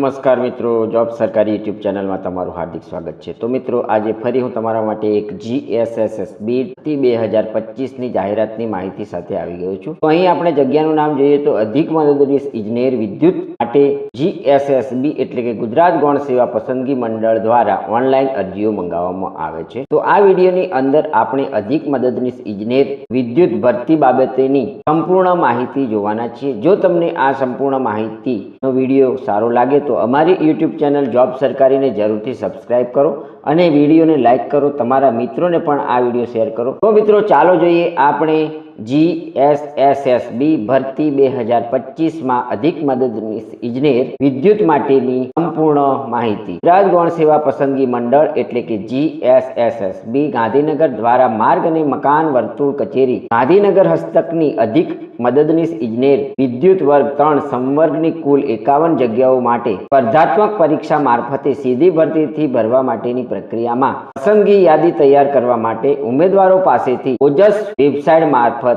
નમસ્કાર મિત્રો જોબ સરકારી યુટ્યુબ ચેનલમાં તમારું હાર્દિક સ્વાગત છે. તો મિત્રો, આજે ફરી હું તમારા માટે એક જીએસએસએસ બીટી બે હજાર પચીસની જાહેરાતની માહિતી સાથે આવી ગયો છું. અહીં આપણે જગ્યાનું નામ જોઈએ તો અધિક મદદનીશ ઇજનેર વિદ્યુત માટે જીએસએસબી એટલે કે ગુજરાત ગૌણ સેવા પસંદગી મંડળ દ્વારા ઓનલાઈન અરજીઓ મંગાવવામાં આવે છે. તો આ વિડીયોની અંદર આપણે અધિક મદદનીશ ઇજનેર વિદ્યુત ભરતી બાબતેની સંપૂર્ણ માહિતી જોવાના છીએ. જો તમને આ સંપૂર્ણ માહિતીનો વીડિયો સારો લાગે તો અમારી યુટ્યુબ ચેનલ જોબ સરકારીને જરૂરથી સબસ્ક્રાઇબ કરો અને વિડીયોને લાઇક કરો. તમારા મિત્રોને પણ આ વીડિયો શેર કરો. તો મિત્રો ચાલો જોઈએ આપણે G S S S B ભરતી બે હજાર પચીસમાં અધિક મદદનીશ ઇજનેર વિદ્યુત માટેની સંપૂર્ણ માહિતી. ગુજરાત ગૌણ સેવા પસંદગી મંડળ એટલે કે G S S S B Gandhinagar દ્વારા માર્ગ અને મકાન વર્તુળ કચેરી ગાંધીનગર હસ્તકની અધિક મદદનીશ ઇજનેર વિદ્યુત વર્ગ ત્રણ સંવર્ગની કુલ એકાવન જગ્યાઓ માટે સ્પર્ધાત્મક પરીક્ષા મારફતે સીધી ભરતીથી ભરવા માટેની પ્રક્રિયામાં પસંદગી યાદી તૈયાર કરવા માટે ઉમેદવારો પાસેથી ઓજસ વેબસાઇટ મારફતે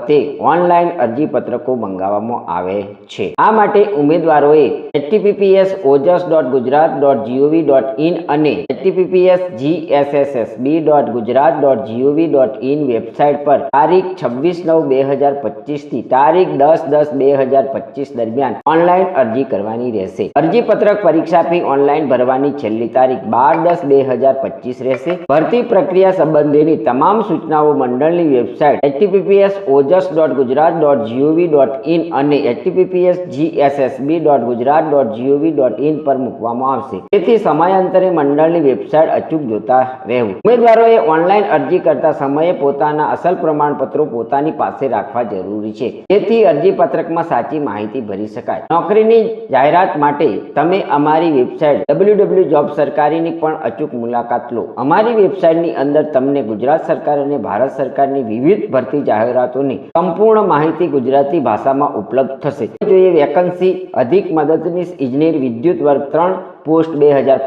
ઓનલાઈન અરજીપત્રકો મંગાવવામાં આવે છે. આ માટે ઉમેદવારોએ HTTPS Ojas dot Gujarat dot GOV dot in અને HTTPS GSSSB dot Gujarat dot GOV dot in website પર તારીખ છવ્વીસ નવ બે હજાર પચીસથી તારીખ દસ દસ બે હજાર પચીસ દરમિયાન ઓનલાઈન અરજી કરવાની રહેશે. અરજીપત્રક પરીક્ષા ફી ઓનલાઈન ભરવાની છેલ્લી તારીખ બાર દસ બે હજાર પચીસ રહેશે. ભરતી પ્રક્રિયા સંબંધેની તમામ સૂચનાઓ મંડળની website HTTPS Ojas dot Gujarat dot GOV dot in અને HTTPS GSSB dot Gujarat dot GOV dot in પર મૂકવામાં આવશે. તેથી સમયાંતરે મંડળની વેબસાઇટ અચૂક જોતા રહેવું. ઉમેદવારોએ ઓનલાઈન અરજી કરતા સમયે પોતાના અસલ પ્રમાણપત્રો પોતાની પાસે રાખવા જરૂરી છે. જેથી અરજીપત્રકમાં સાચી માહિતી ભરી શકાય. નોકરીની જાહેરાત માટે તમે અમારી વેબસાઇટ ડબલ્યુ જોબ સરકારીની પણ અચૂક મુલાકાત લો. અમારી વેબસાઇટની અંદર તમને ગુજરાત સરકાર અને ભારત સરકારની વિવિધ ભરતી જાહેરાતોની સંપૂર્ણ માહિતી ગુજરાતી ભાષામાં ઉપલબ્ધ થશે. જોઈએ વેકન્સી અધિક મદદનીશ ઇજનેર વિદ્યુત વર્ગ ત્રણ પોસ્ટ બે હજાર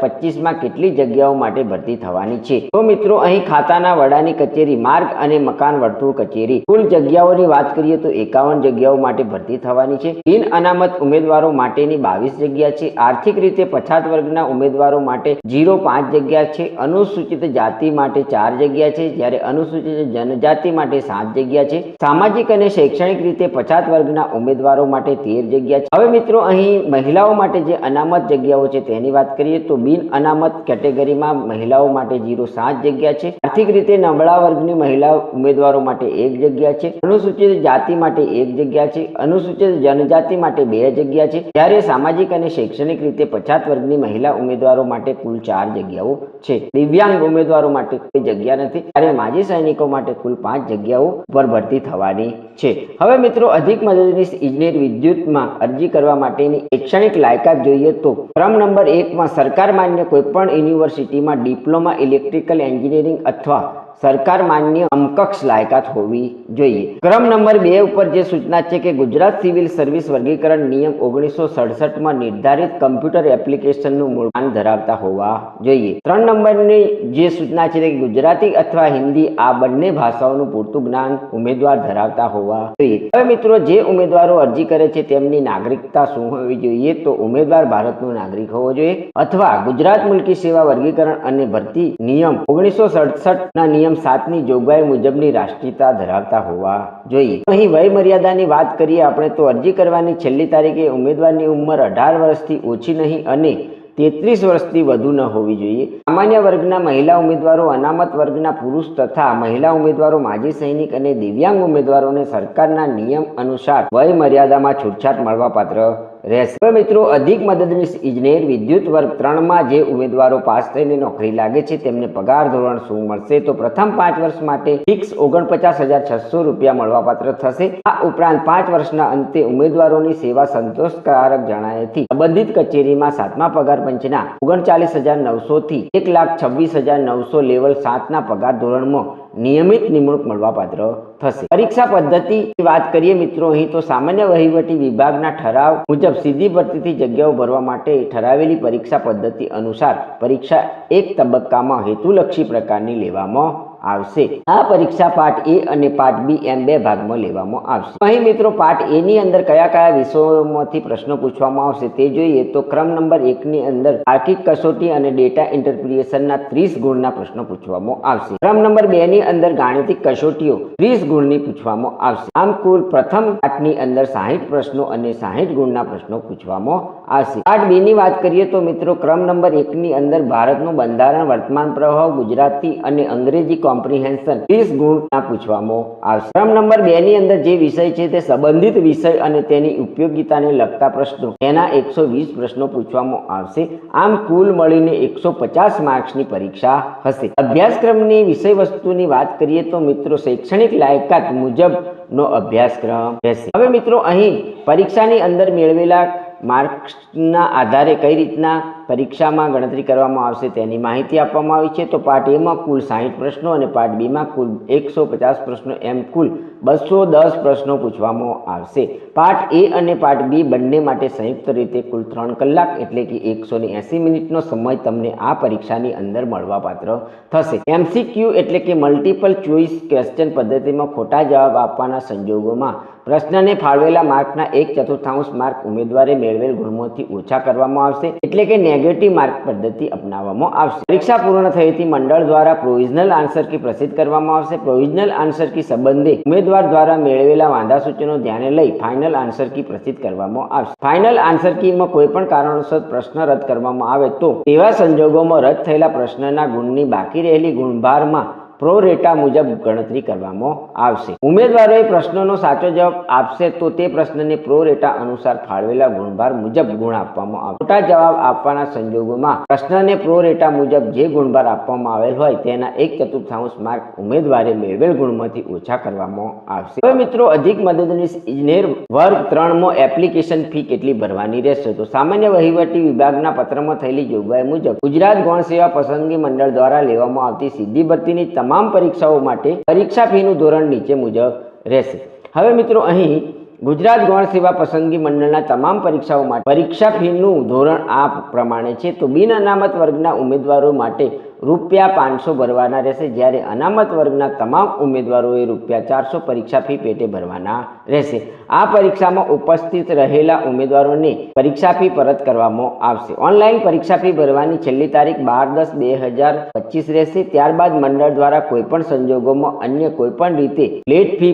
કેટલી જગ્યાઓ માટે ભરતી થવાની છે? તો મિત્રો, અહીં ખાતાના વડાની કચેરી, માર્ગ અને મકાન વર્તુળ કચેરી. કુલ જગ્યાઓની વાત કરીએ તો એકાવન જગ્યાઓ માટે ભરતી થવાની છે. બિન અનામત ઉમેદવારો માટેની બાવીસ જગ્યા છે. આર્થિક રીતે પછાત વર્ગના ઉમેદવારો માટે જીરો પાંચ જગ્યા છે. અનુસૂચિત જાતિ માટે ચાર જગ્યા છે. જ્યારે અનુસૂચિત જનજાતિ માટે સાત જગ્યા છે. સામાજિક અને શૈક્ષણિક રીતે પછાત વર્ગના ઉમેદવારો માટે તેર જગ્યા છે. હવે મિત્રો, અહીં મહિલાઓ માટે જે અનામત જગ્યાઓ છે તેની વાત કરીએ તો બિન અનામત કેટેગરીમાં મહિલાઓ માટે જીરો સાત જગ્યા છે. આર્થિક રીતે નબળા વર્ગની મહિલા ઉમેદવારો માટે એક જગ્યા છે. અનુસૂચિત જાતિ માટે એક જગ્યા છે. અનુસૂચિત જનજાતિ માટે બે જગ્યા છે. જ્યારે સામાજિક અને શૈક્ષણિક રીતે પછાત વર્ગની મહિલા ઉમેદવારો માટે કુલ ચાર જગ્યાઓ છે. દિવ્યાંગ ઉમેદવારો માટે કોઈ જગ્યા નથી. ત્યારે માજી સૈનિકો માટે કુલ પાંચ જગ્યાઓ પર ભરતી થવાની છે. હવે મિત્રો, અધિક મદદનીશ ઇજનેર વિદ્યુતમાં અરજી કરવા માટેની શૈક્ષણિક લાયકાત જોઈએ તો ક્રમ નંબર એકમાં સરકાર માન્ય કોઈપણ યુનિવર્સિટીમાં ડિપ્લોમા ઇલેક્ટ્રિકલ એન્જિનિયરિંગ અથવા સરકાર માન્ય સમકક્ષ લાયકાત હોવી જોઈએ. ક્રમ નંબર બે ઉપર જે સૂચના છે કે ગુજરાત સિવિલ સર્વિસ વર્ગીકરણ નિયમ ઓગણીસો સડસઠમાં નિર્ધારિત કમ્પ્યુટર એપ્લિકેશનનું મૂળ ધરાવતા હોવા જોઈએ. ત્રણ નંબરની જે સૂચના છે કે ગુજરાતી અથવા હિન્દી આ બંને ભાષાઓનું પૂરતું જ્ઞાન ઉમેદવાર ધરાવતા હોવા જોઈએ. હવે મિત્રો, જે ઉમેદવારો અરજી કરે છે તેમની નાગરિકતા શું હોવી જોઈએ તો ઉમેદવાર ભારતનો નાગરિક હોવો જોઈએ. અથવા ગુજરાત મુલકી સેવા વર્ગીકરણ અને ભરતી નિયમ ઓગણીસો સડસઠ ના નિયમ સાતની જોગવાઈ મુજબની રાષ્ટ્રીયતા ધરાવતા હોવા જોઈએ. અહીં વય મર્યાદાની વાત કરીએ, આપણે તો અરજી કરવાની છેલ્લી તારીખે ઉમેદવારની ઉંમર અઢાર વર્ષથી ઓછી નહીં અને તેત્રીસ વર્ષથી વધુ ન હોવી જોઈએ. સામાન્ય વર્ગના મહિલા ઉમેદવારો, અનામત વર્ગના પુરુષ તથા મહિલા ઉમેદવારો, માજી સૈનિક અને દિવ્યાંગ ઉમેદવારોને સરકારના નિયમ અનુસાર વય મર્યાદામાં છૂટછાટ મળવાપાત્ર રહેશે. હવે મિત્રો, અધિક મદદનીશ ઇજનેર વિદ્યુત વર્ગ ત્રણમાં જે ઉમેદવારો પાસ થઈને નોકરી લાગે છે, તેમને પગાર ધોરણ શું મળશે? તો પ્રથમ પાંચ વર્ષ માટે ફિક્સ ઓગણપચાસ હજાર છસો રૂપિયા મળવાપાત્ર થશે. આ ઉપરાંત પાંચ વર્ષના અંતે ઉમેદવારોની સેવા સંતોષકારક જણાયેથી સંબંધિત કચેરીમાં સાતમા પગાર પંચના ઓગણચાલીસ હજાર નવસો થી એક લાખ છવ્વીસ હજાર નવસો લેવલ સાતના પગાર ધોરણમાં નિયમિત નિમણૂક મળવાપાત્ર થશે. પરીક્ષા પદ્ધતિ વાત કરીએ મિત્રો, અહીં તો સામાન્ય વહીવટી વિભાગના ઠરાવ મુજબ સીધી ભરતીથી જગ્યાઓ ભરવા માટે ઠરાવેલી પરીક્ષા પદ્ધતિ અનુસાર પરીક્ષા એક તબક્કામાં હેતુલક્ષી પ્રકારની લેવામાં આવશે. આ પરીક્ષા પાર્ટ એ અને પાર્ટ બી એમ બે ભાગમાં લેવામાં આવશે. અહીં મિત્રો પાર્ટ એ ની અંદર કયા કયા વિષયોમાંથી પ્રશ્નો પૂછવામાં આવશે તે જોઈએ તો ક્રમ નંબર એક ની અંદર આર્થિક કસોટી અને ડેટા ઇન્ટરપ્રિટેશનના ત્રીસ ગુણના પ્રશ્નો પૂછવામાં આવશે. ક્રમ નંબર બે ની અંદર ગાણિતિક કસોટીઓ ત્રીસ ગુણની પૂછવામાં આવશે. આમ કુલ પ્રથમ પાઠની અંદર સાહીઠ પ્રશ્નો અને સાહીઠ ગુણના પ્રશ્નો પૂછવામાં આવશે. પાઠ બે ની વાત કરીએ તો મિત્રો ક્રમ નંબર એક ની અંદર ભારતનું બંધારણ, વર્તમાન પ્રવાહ, ગુજરાતી અને અંગ્રેજી કોમ્પ્રિહેન્શન ત્રીસ ગુણના પૂછવામાં આવશે. ક્રમ નંબર બે ની અંદર જે વિષય છે તે સંબંધિત વિષય અને તેની ઉપયોગિતાને લગતા પ્રશ્નો. તેના એકસો વીસ પ્રશ્નો પૂછવામાં આવશે. આમ કુલ મળીને એકસો પચાસ માર્ક્સની પરીક્ષા હશે. અભ્યાસક્રમની વિષય વસ્તુની વાત કરીએ તો મિત્રો શૈક્ષણિક લાયકાત મુજબ નો અભ્યાસક્રમ રહેશે. હવે મિત્રો અહીં પરીક્ષાની અંદર મેળવેલા માર્ક્સના આધારે કઈ રીતના પરીક્ષામાં ગણતરી કરવામાં આવશે તેની માહિતી આપવામાં આવી છે. તો પાર્ટ એમાં કુલ સાહીઠ પ્રશ્નો અને પાર્ટ બીમાં કુલ એકસો પચાસ પ્રશ્નો એમ કુલ બસો દસ પ્રશ્નો પૂછવામાં આવશે. પાર્ટ એ અને પાર્ટ બી બંને માટે સંયુક્ત રીતે કુલ ત્રણ કલાક એટલે કે એકસો એંસી મિનિટનો સમય તમને આ પરીક્ષાની અંદર મળવાપાત્ર થશે. એમસીક્યુ એટલે કે મલ્ટિપલ ચોઇસ ક્વેશ્ચન પદ્ધતિમાં ખોટા જવાબ આપવાના સંજોગોમાં પ્રશ્નને ફાળવેલા માર્કના એક ચતુર્થાંશ માર્ક ઉમેદવારે મેળવેલ ગુણમાંથી ઓછા કરવામાં આવશે. એટલે કે નેગેટિવ માર્ક પદ્ધતિ અપનાવવામાં આવશે. પરીક્ષા પૂર્ણ થયેથી મંડળ દ્વારા પ્રોવિઝનલ આન્સર કી પ્રસિદ્ધ કરવામાં આવશે. પ્રોવિઝનલ આન્સર કી સંબંધે ઉમેદવાર દ્વારા મેળવેલા વાંધા સૂચનો ધ્યાને લઈ ફાઇનલ આન્સર કી પ્રસિદ્ધ કરવામાં આવશે. ફાઇનલ આન્સર કીમાં કોઈ પણ કારણોસર પ્રશ્ન રદ કરવામાં આવે તો તેવા સંજોગોમાં રદ થયેલા પ્રશ્નના ગુણની બાકી રહેલી ગુણભારમાં પ્રો રેટા મુજબ ગણતરી કરવામાં આવશે. ઉમેદવારોએ પ્રશ્નનો સાચો જવાબ આપશે તો તે પ્રશ્નને પ્રો રેટા અનુસાર ફાળવેલા ગુણભાર મુજબ ગુણ આપવામાં આવશે ખોટા જવાબ આપવાના સંજોગોમાં પ્રશ્નને પ્રોરેટા મુજબ જે ગુણભાર આપવામાં આવેલ હોય તેના એક ચતુર્થાંશ માર્ક ઉમેદવારે મેળવેલ ગુણમાંથી ઓછા કરવામાં આવશે. હવે મિત્રો અધિક મદદનીશ ઇજનેર વર્ગ ત્રણમાં એપ્લિકેશન ફી કેટલી ભરવાની રહેશે? તો સામાન્ય વહીવટી વિભાગના પત્રમાં થયેલી જોગવાઈ મુજબ ગુજરાત ગૌણ સેવા પસંદગી મંડળ દ્વારા લેવામાં આવતી સીધી ભરતીની તમામ પરીક્ષાઓ માટે પરીક્ષા ફીનું ધોરણ નીચે મુજબ રહેશે. હવે મિત્રો અહીં ગુજરાત ગૌણ સેવા પસંદગી મંડળના તમામ પરીક્ષાઓ માટે પરીક્ષા ફીનું ધોરણ આ પ્રમાણે છે. તો બિન અનામત વર્ગના ઉમેદવારો માટે રૂપિયા પાંચસો ભરવાના રહેશે. જ્યારે અનામત વર્ગના તમામ ઉમેદવારોએ રૂપિયા ચારસો પરીક્ષા ફી પેટે ભરવાના રહેશે. આ પરીક્ષામાં ઉપસ્થિત રહેલા ઉમેદવારોને પરીક્ષા ફી પરત કરવામાં આવશે. ઓનલાઈન પરીક્ષા ફી ભરવાની છેલ્લી તારીખ બાર દસ બે હજાર પચીસ રહેશે. ત્યારબાદ મંડળ દ્વારા કોઈપણ સંજોગોમાં અન્ય કોઈપણ રીતે લેટ ફી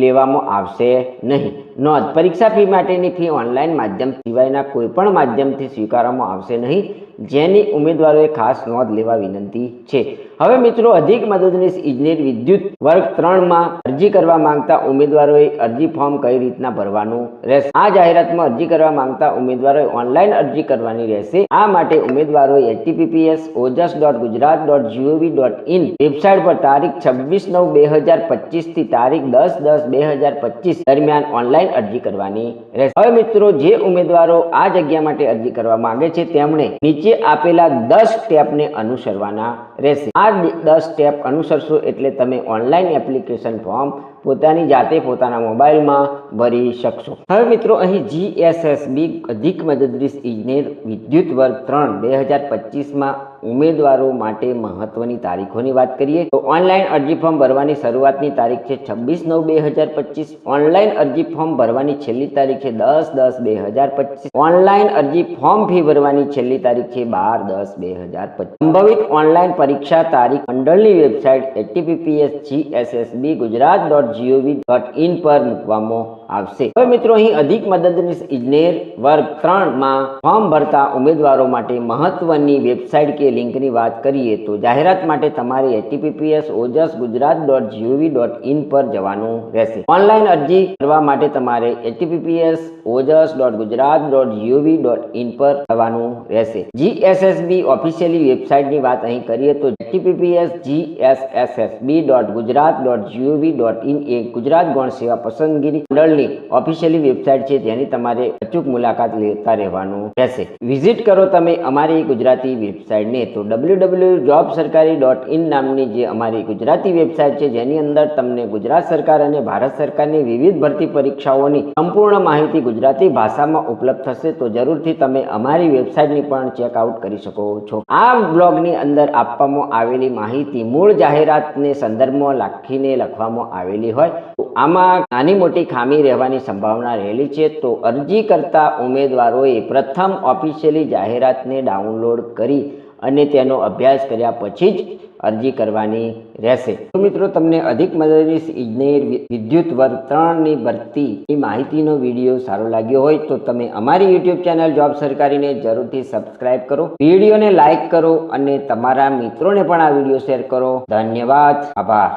લેવામાં આવશે નહીં. નોંધ, પરીક્ષા ફી માટેની ફી ઓનલાઈન માધ્યમ સિવાયના કોઈપણ માધ્યમથી સ્વીકારવામાં આવશે નહીં. જેની ઉમેદવારોએ ખાસ નોંધ લેવા વિનંતી છે. હવે મિત્રો, અધિક મદદનીશ ઇજનેર વિદ્યુત વર્ગ ત્રણમાં અરજી કરવા માંગતા ઉમેદવારોએ અરજી ફોર્મ કઈ રીતના ભરવાનું રહેશે? આ જાહેરાતમાં અરજી કરવા માંગતા ઉમેદવારોએ ઓનલાઈન અરજી કરવાની રહેશે. આ માટે ઉમેદવારોએ HTTPS Ojas dot Gujarat dot GOV dot in website પર તારીખ છવ્વીસ નવ બે હજાર પચીસથી તારીખ દસ દસ બે હજાર પચીસ દરમિયાન ઓનલાઈન અરજી કરવાની રહેશે. હવે મિત્રો, જે ઉમેદવારો આ જગ્યા માટે અરજી કરવા માંગે છે, તેમણે નીચે આપેલા દસ સ્ટેપને અનુસરવાના રહેશે. આ દસ સ્ટેપ અનુસરશો એટલે તમે ઓનલાઈન એપ્લિકેશન ફોર્મ પોતાની જાતે પોતાના મોબાઈલમાં ભરી શકશો. હવે મિત્રો અહીં જીએસએસબી અધિક મદદનીશ ઇજનેર વિદ્યુત વર્ગ ત્રણ, બે હજાર પચીસમાં ઉમેદવારો માટે મહત્વની તારીખોની વાત કરીએ તો ઓનલાઈન અરજી ફોર્મ ભરવાની શરૂઆતની તારીખ છે છવ્વીસ નવ બે હજાર પચીસ. ઓનલાઈન અરજી ફોર્મ ભરવાની છેલ્લી તારીખ છે દસ દસ બે હજાર પચીસ. ઓનલાઈન અરજી ફોર્મ ફી ભરવાની છેલ્લી તારીખ છે બાર દસ બે હજાર પચીસ. સંભવિત ઓનલાઈન પરીક્ષા તારીખ મંડળની website HTTPS GSSB Gujarat dot GOV dot in પર મૂકવામાં આવશે. હવે મિત્રો, અહીં અધિક મદદનીશ ઇજનેર વર્ગ ત્રણમાં ફોર્મ ભરતા ઉમેદવારો માટે મહત્વની વેબસાઇટ કે લિંકની વાત કરીએ તો જાહેરાત માટે તમારે HTTPS Ojas Gujarat dot GOV dot in પર જવાનું રહેશે. ઓનલાઈન અરજી કરવા માટે તમારે HTTPS Ojas dot Gujarat dot GOV dot in પર જવાનું રહેશે. જીએસએસબી ઓફિશિયલી વેબસાઇટની વાત અહીં કરીએ તો HTTPS GSSSB dot Gujarat dot GOV dot in એ ગુજરાત ગૌણ સેવા પસંદગીની મંડળની કેન્દ્રની ઓફિશિયલી વેબસાઇટ છે, જેની તમારે અચૂક મુલાકાત લેતા રહેવાનું રહેશે. વિઝિટ કરો તમે અમારી ગુજરાતી વેબસાઇટને તો W W job Sarkari dot in નામની જે અમારી ગુજરાતી વેબસાઇટ છે, જેની અંદર તમને ગુજરાત સરકાર અને ભારત સરકારની વિવિધ ભરતી પરીક્ષાઓની સંપૂર્ણ માહિતી ગુજરાતી ભાષામાં ઉપલબ્ધ થશે, તો જરૂરથી તમે અમારી વેબસાઇટની પણ ચેકઆઉટ કરી શકો છો. આ બ્લોગની અંદર આપવામાં આવેલી માહિતી મૂળ જાહેરાતને સંદર્ભમાં રાખીને લખવામાં આવેલી હોય. તો આમાં નાની મોટી ખામી રહેવાની સંભાવના રહેલી છે, તો અરજી કરતા ઉમેદવારોએ પ્રથમ ઓફિશિયલી જાહેરાતને ડાઉનલોડ કરી અને તેનો અભ્યાસ કર્યા પછી જ અરજી કરવાની રહેશે. મિત્રો, તમને અધિક મદદનીશ ઇજનેર વિદ્યુત વર્ગ ત્રણની ભરતીની માહિતીનો વીડિયો સારો લાગ્યો હોય તો તમે અમારી યુટ્યુબ ચેનલ જોબ સરકારીને જરૂરથી સબસ્ક્રાઇબ કરો. વિડીયોને લાઇક કરો અને તમારા મિત્રોને પણ આ વીડિયો શેર કરો. ધન્યવાદ. આભાર.